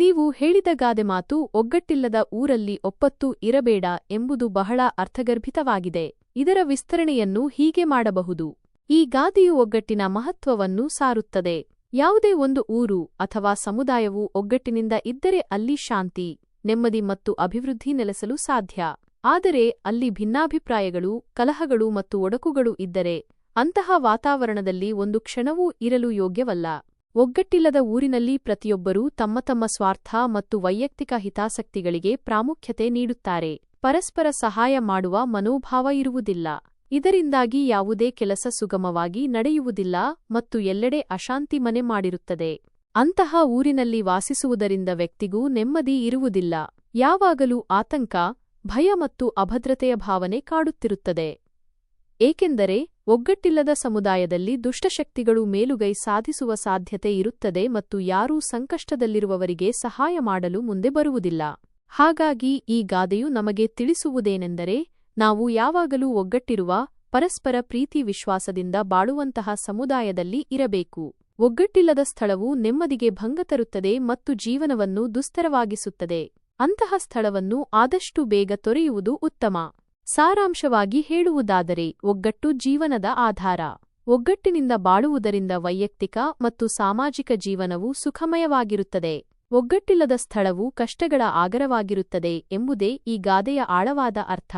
ನೀವು ಹೇಳಿದ ಗಾದೆ ಮಾತು ಒಗ್ಗಟ್ಟಿಲ್ಲದ ಊರಲ್ಲಿ ಒಪ್ಪತ್ತು ಇರಬೇಡ ಎಂಬುದು ಬಹಳ ಅರ್ಥಗರ್ಭಿತವಾಗಿದೆ. ಇದರ ವಿಸ್ತರಣೆಯನ್ನು ಹೀಗೆ ಮಾಡಬಹುದು. ಈ ಗಾದೆಯು ಒಗ್ಗಟ್ಟಿನ ಮಹತ್ವವನ್ನು ಸಾರುತ್ತದೆ. ಯಾವುದೇ ಒಂದು ಊರು ಅಥವಾ ಸಮುದಾಯವು ಒಗ್ಗಟ್ಟಿನಿಂದ ಇದ್ದರೆ ಅಲ್ಲಿ ಶಾಂತಿ, ನೆಮ್ಮದಿ ಮತ್ತು ಅಭಿವೃದ್ಧಿ ನೆಲೆಸಲು ಸಾಧ್ಯ. ಆದರೆ ಅಲ್ಲಿ ಭಿನ್ನಾಭಿಪ್ರಾಯಗಳು, ಕಲಹಗಳು ಮತ್ತು ಒಡಕುಗಳು ಇದ್ದರೆ ಅಂತಹ ವಾತಾವರಣದಲ್ಲಿ ಒಂದು ಕ್ಷಣವೂ ಇರಲು ಯೋಗ್ಯವಲ್ಲ. ಒಗ್ಗಟ್ಟಿಲ್ಲದ ಊರಿನಲ್ಲಿ ಪ್ರತಿಯೊಬ್ಬರೂ ತಮ್ಮ ತಮ್ಮ ಸ್ವಾರ್ಥ ಮತ್ತು ವೈಯಕ್ತಿಕ ಹಿತಾಸಕ್ತಿಗಳಿಗೆ ಪ್ರಾಮುಖ್ಯತೆ ನೀಡುತ್ತಾರೆ. ಪರಸ್ಪರ ಸಹಾಯ ಮಾಡುವ ಮನೋಭಾವ ಇರುವುದಿಲ್ಲ. ಇದರಿಂದಾಗಿ ಯಾವುದೇ ಕೆಲಸ ಸುಗಮವಾಗಿ ನಡೆಯುವುದಿಲ್ಲ ಮತ್ತು ಎಲ್ಲೆಡೆ ಅಶಾಂತಿ ಮನೆ ಮಾಡಿರುತ್ತದೆ. ಅಂತಹ ಊರಿನಲ್ಲಿ ವಾಸಿಸುವುದರಿಂದ ವ್ಯಕ್ತಿಗೂ ನೆಮ್ಮದಿ ಇರುವುದಿಲ್ಲ. ಯಾವಾಗಲೂ ಆತಂಕ, ಭಯ ಮತ್ತು ಅಭದ್ರತೆಯ ಭಾವನೆ ಕಾಡುತ್ತಿರುತ್ತದೆ. ಏಕೆಂದರೆ ಒಗ್ಗಟ್ಟಿಲ್ಲದ ಸಮುದಾಯದಲ್ಲಿ ದುಷ್ಟಶಕ್ತಿಗಳು ಮೇಲುಗೈ ಸಾಧಿಸುವ ಸಾಧ್ಯತೆ ಇರುತ್ತದೆ ಮತ್ತು ಯಾರೂ ಸಂಕಷ್ಟದಲ್ಲಿರುವವರಿಗೆ ಸಹಾಯ ಮಾಡಲು ಮುಂದೆ ಬರುವುದಿಲ್ಲ. ಹಾಗಾಗಿ ಈ ಗಾದೆಯು ನಮಗೆ ತಿಳಿಸುವುದೇನೆಂದರೆ, ನಾವು ಯಾವಾಗಲೂ ಒಗ್ಗಟ್ಟಿರುವ ಪರಸ್ಪರ ಪ್ರೀತಿ ವಿಶ್ವಾಸದಿಂದ ಬಾಳುವಂತಹ ಸಮುದಾಯದಲ್ಲಿ ಇರಬೇಕು. ಒಗ್ಗಟ್ಟಿಲ್ಲದ ಸ್ಥಳವು ನೆಮ್ಮದಿಗೆ ಭಂಗ ತರುತ್ತದೆ ಮತ್ತು ಜೀವನವನ್ನು ದುಸ್ತರವಾಗಿಸುತ್ತದೆ. ಅಂತಹ ಸ್ಥಳವನ್ನು ಆದಷ್ಟು ಬೇಗ ತೊರೆಯುವುದು ಉತ್ತಮ. ಸಾರಾಂಶವಾಗಿ ಹೇಳುವುದಾದರೆ, ಒಗ್ಗಟ್ಟು ಜೀವನದ ಆಧಾರ. ಒಗ್ಗಟ್ಟಿನಿಂದ ಬಾಳುವುದರಿಂದ ವೈಯಕ್ತಿಕ ಮತ್ತು ಸಾಮಾಜಿಕ ಜೀವನವು ಸುಖಮಯವಾಗಿರುತ್ತದೆ. ಒಗ್ಗಟ್ಟಿಲ್ಲದ ಸ್ಥಳವು ಕಷ್ಟಗಳ ಆಗರವಾಗಿರುತ್ತದೆ ಎಂಬುದೇ ಈ ಗಾದೆಯ ಆಳವಾದ ಅರ್ಥ.